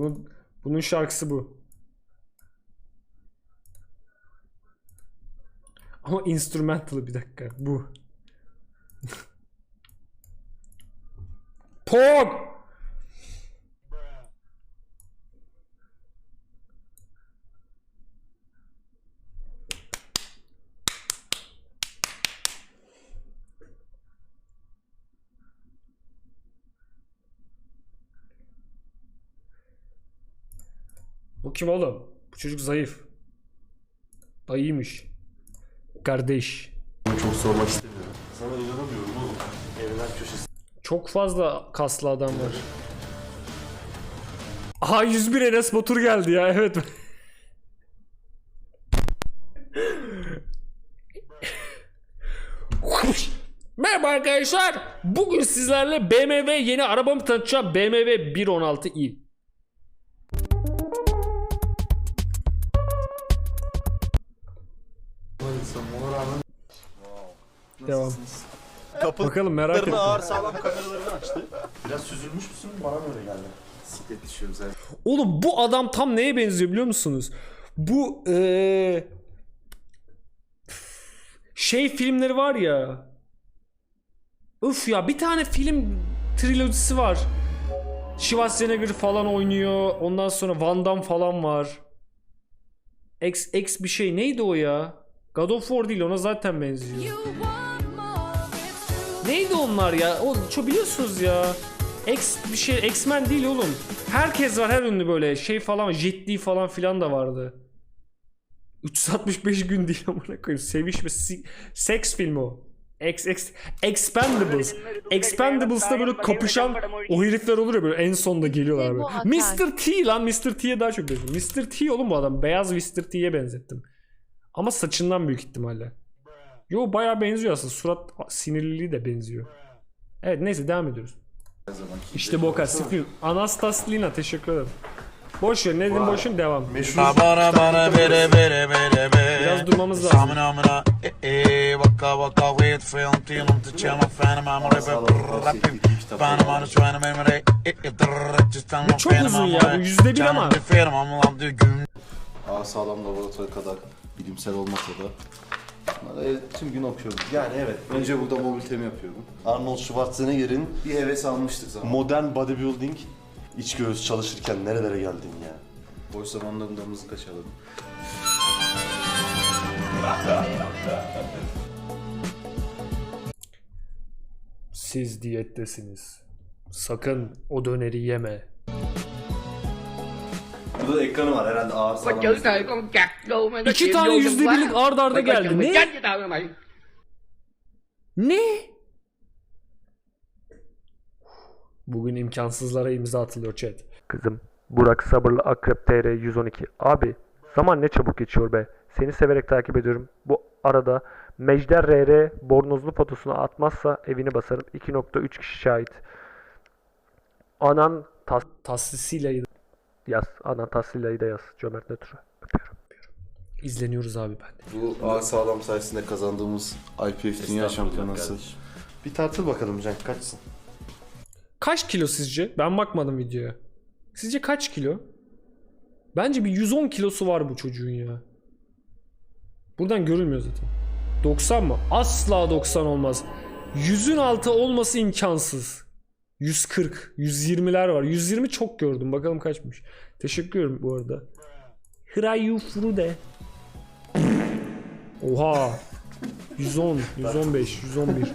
Bunun bunun şarkısı bu. Ama instrumental bir dakika. Bu. Pog! Bu kim oğlum? Bu çocuk zayıf. Dayıymış. Kardeş. Çok sormak istemiyorum. Sana inanamıyorum oğlum. Evler köşesi. Çok fazla kaslı adam var. Aha 101 Enes Batur geldi ya evet. Merhaba arkadaşlar. Bugün sizlerle BMW yeni arabamı tanıtacağım. BMW 116i. Devam. Bakalım merak ettim. ağır sağlam kameralarını açtı. Biraz süzülmüş müsün? Bana mı öyle geldi? Siklet düşüyorum zaten. Oğlum bu adam tam neye benziyor biliyor musunuz? Bu eee, şey filmleri var ya. Üf ya bir tane film trilojisi var. Schwarzenegger falan oynuyor. Ondan sonra Van Damme falan var. X X bir şey neydi o ya? God of War değil ona zaten benziyor. Neydi onlar ya? O çok biliyorsunuz ya. X bir şey X-Men değil oğlum. Herkes var her ünlü böyle şey falan Jet falan filan da vardı. 365 gün değil amına koyayım. Seviş ve si- seks filmi o. X X Expendables. Expendables'ta böyle kapışan o herifler olur ya böyle en sonda geliyorlar böyle. Mr. T lan Mr. T'ye daha çok benziyor. Mr. T oğlum bu adam. Beyaz Mr. T'ye benzettim. Ama saçından büyük ihtimalle. Yo bayağı benziyor aslında. Surat sinirliliği de benziyor. Evet neyse devam ediyoruz. İşte bu o kadar. Sifil. Anastaslina teşekkür ederim. Boş ver ne dedim boş ver devam. Meşhur Bana bana bere bere bere bere Biraz durmamız lazım. Samına amına e e vaka vaka wait film tilum to chill my fan I'm rapper rapping Bana bana şu an memre e e drrrr just Bu çok uzun ya, bu yüzde bir ama. Canım I'm love gün ağır sağlam laboratuvar kadar bilimsel olmasa da bunları el- tüm gün okuyorum. Yani evet. Önce burada mobilitemi yapıyordum. Arnold Schwarzenegger'in bir heves almıştık zaman. Modern bodybuilding iç göğüs çalışırken nerelere geldin ya? Boş zamanlarında mızıka çalalım. Siz diyettesiniz. Sakın o döneri yeme. Burada da ekranı var herhalde ağır nó İki tane yüzde birlik ard arda geldi. Ne? Ne? Bugün imkansızlara imza atılıyor chat. Kızım Burak Sabırlı Akrep TR 112. Abi zaman ne çabuk geçiyor be. Seni severek takip ediyorum. Bu arada Mejder RR bornozlu fotosunu atmazsa evini basarım. 2.3 kişi şahit. Anan tas Tassisiyle yaz. Anan da yaz. Cömert Nötr'ü. Öpüyorum. İzleniyoruz abi ben de. Bu ağır sağlam sayesinde kazandığımız IPF Dünya Şampiyonası. Bir tartıl bakalım Cenk kaçsın? Kaç kilo sizce? Ben bakmadım videoya. Sizce kaç kilo? Bence bir 110 kilosu var bu çocuğun ya. Buradan görülmüyor zaten. 90 mı? Asla 90 olmaz. 100'ün altı olması imkansız. 140, 120'ler var. 120 çok gördüm. Bakalım kaçmış. Teşekkür ederim bu arada. Hirayu Furude. Oha. 110, 115, 111.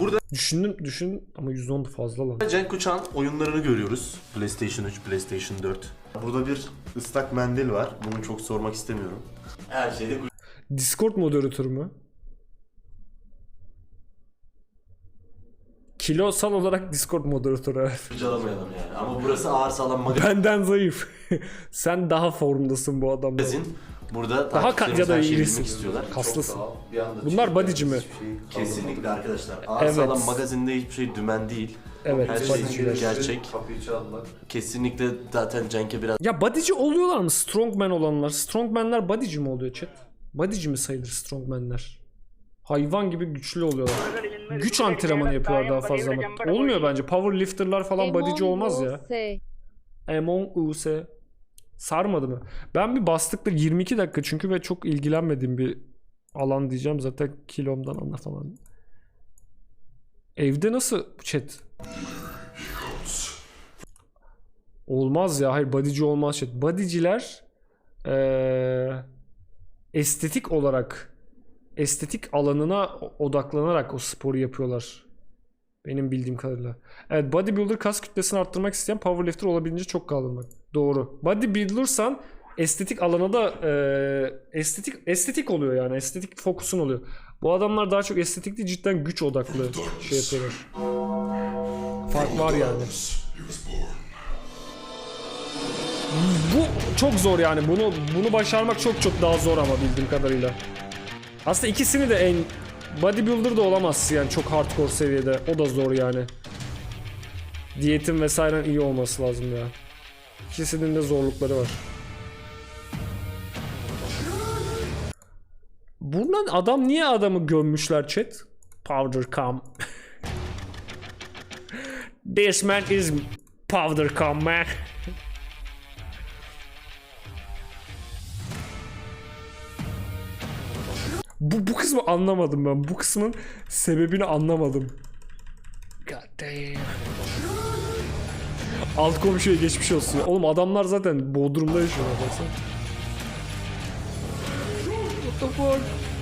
Burada- Düşündüm, düşün ama 110 da fazla lan. Cenk Uçan oyunlarını görüyoruz. PlayStation 3, PlayStation 4. Burada bir ıslak mendil var. Bunu çok sormak istemiyorum. Her şeyde Discord moderatörü mü? Kilosal olarak Discord moderatörü evet. kurcalamayalım yani. Ama burası ağır sağlam magazin. Benden zayıf. Sen daha formdasın bu adamda. Burada Daha ka- takipçilerimiz ya da her şeyi irisin. bilmek istiyorlar. Kaslısın. Bir anda Bunlar bodyci mi? Şey. Kesinlikle arkadaşlar. Ağır Evet. sağlam magazinde hiçbir şey dümen değil. Evet, Her şey bodyciler. gerçek. Kesinlikle zaten Cenk'e biraz Ya bodyci oluyorlar mı? Strongman olanlar. Strongmanler bodyci mi oluyor chat? Bodyci mi sayılır strongmanler? Hayvan gibi güçlü oluyorlar. Güç antrenmanı yapıyorlar daha fazla ama. Olmuyor bence. Powerlifter'lar falan bodyci olmaz ya. S. Among Us. Sarmadı mı? Ben bir bastıkta 22 dakika çünkü ve çok ilgilenmediğim bir alan diyeceğim. Zaten kilomdan anlatamam. Evde nasıl chat? Olmaz ya. Hayır bodyci olmaz chat. Bodyciler eee, estetik olarak estetik alanına odaklanarak o sporu yapıyorlar. Benim bildiğim kadarıyla. Evet bodybuilder kas kütlesini arttırmak isteyen powerlifter olabildiğince çok kaldırmak. Doğru. Bodybuilder'san estetik alana da eee, estetik estetik oluyor yani. Estetik fokusun oluyor. Bu adamlar daha çok estetik değil cidden güç odaklı şey yapıyorlar. Fark var yani. Bu çok zor yani. Bunu bunu başarmak çok çok daha zor ama bildiğim kadarıyla. Aslında ikisini de en bodybuilder da olamazsın yani çok hardcore seviyede. O da zor yani. Diyetin vesairen iyi olması lazım ya. İkisinin de zorlukları var. Buradan adam niye adamı gömmüşler chat? Powder cum. This man is powder cum man. Bu, bu kısmı anlamadım ben. Bu kısmın sebebini anlamadım. God damn. Alt komşuya geçmiş olsun. Oğlum adamlar zaten Bodrum'da baksana. What the fuck?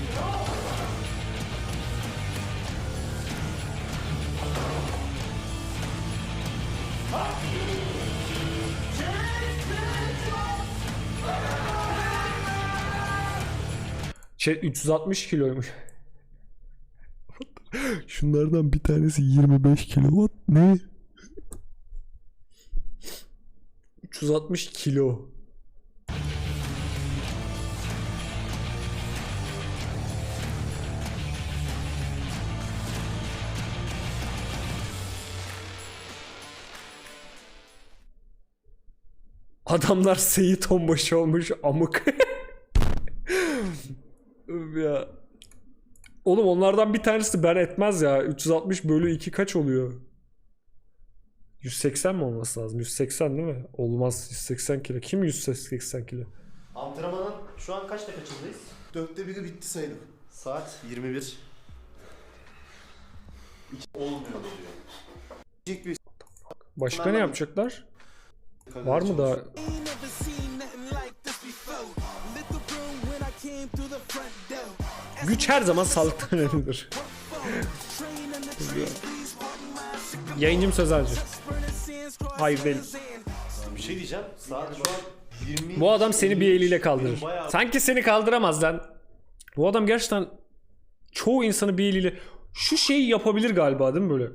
Şey 360 kiloymuş. Şunlardan bir tanesi 25 kilo. What? Ne? 360 kilo. Adamlar Seyit onbaşı olmuş amık. Öf ya. Oğlum onlardan bir tanesi ben etmez ya. 360 bölü 2 kaç oluyor? 180 mi olması lazım? 180 değil mi? Olmaz 180 kilo. Kim 180 kilo? Antrenmanın şu an kaçta kaçındayız? Dörtte biri bitti sayılır. Saat 21. Olmuyor diyor. Küçük bir Başka ne yapacaklar? Var mı daha? Güç her zaman sağlıktan önemlidir. Yayıncım Sözelci. Hayır değil. Bir şey diyeceğim. Saat şu an 20. Bu adam seni bir eliyle kaldırır. Sanki seni kaldıramaz lan. Bu adam gerçekten çoğu insanı bir eliyle şu şeyi yapabilir galiba değil mi böyle?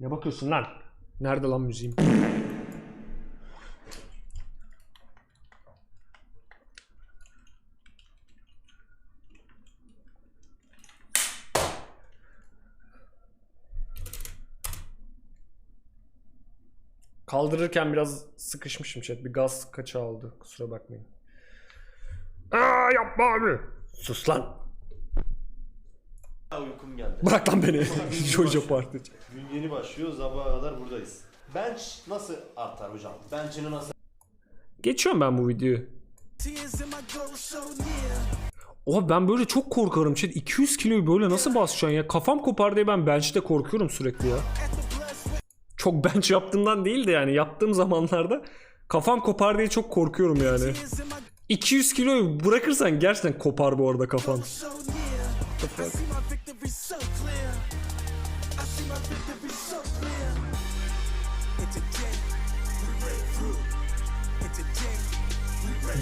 Ne bakıyorsun lan? Nerede lan müziğim? Kaldırırken biraz sıkışmışım chat. Bir gaz kaçağı oldu. Kusura bakmayın. Aa yapma abi. Sus lan. Uykum geldi. Bırak lan beni. Jojo Party. Gün yeni başlıyor. Sabaha kadar buradayız. Bench nasıl artar hocam? Bench'ini nasıl Geçiyorum ben bu videoyu. Oha ben böyle çok korkarım chat. 200 kiloyu böyle nasıl basacaksın ya? Kafam kopar diye ben bench'te korkuyorum sürekli ya. Çok bench yaptığımdan değil de yani yaptığım zamanlarda kafam kopar diye çok korkuyorum yani. 200 kiloyu bırakırsan gerçekten kopar bu arada kafan.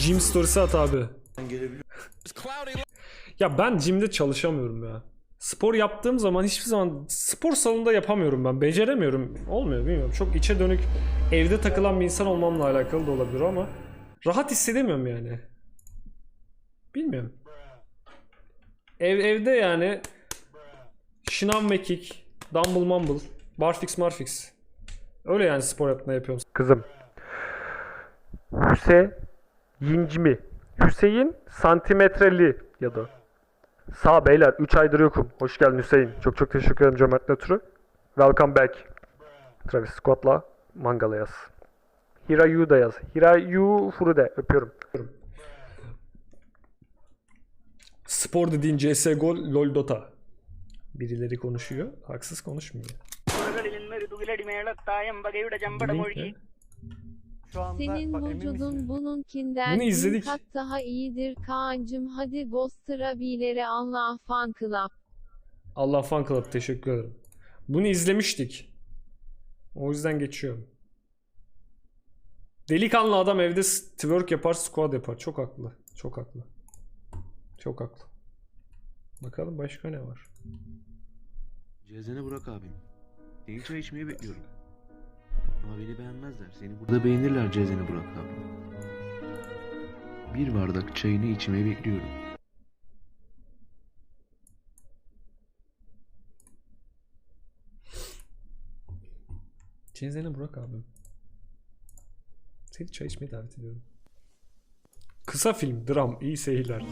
Gym story'si at abi. Ya ben gym'de çalışamıyorum ya. Spor yaptığım zaman hiçbir zaman spor salonunda yapamıyorum ben. Beceremiyorum. Olmuyor bilmiyorum. Çok içe dönük evde takılan bir insan olmamla alakalı da olabilir ama rahat hissedemiyorum yani. Bilmiyorum. Ev evde yani şınav mekik, dumbbell mumble, barfix marfix. Öyle yani spor yaptığında yapıyorum. Kızım Hüseyinci mi? Hüseyin santimetreli ya da. Sağ beyler 3 aydır yokum. Hoş geldin Hüseyin. Çok çok teşekkür ederim cömertli ötürü. Welcome back. Travis Scott'la Mangala yaz. Hirayu da yaz. Hirayu Furude. Öpüyorum. Spor dediğin CSGO, LoL, Dota. Birileri konuşuyor. Haksız konuşmuyor. Senin bak, emin vücudun bununkinden Bunu izledik. kat daha iyidir Kaan'cım hadi Bostra bilere anla fan club. Allah Fan Club teşekkür ederim. Bunu izlemiştik. O yüzden geçiyorum. Delikanlı adam evde s- twerk yapar, squat yapar. Çok haklı. Çok haklı. Çok haklı. Bakalım başka ne var? Cezene Burak abim. Seni çay içmeye bekliyorum. Ama beni beğenmezler. Seni burada beğenirler Cezene Burak abim. Bir bardak çayını içmeye bekliyorum. Cezene Burak abi. Seni çay içmeye davet ediyorum. Kısa film, dram, iyi seyirler.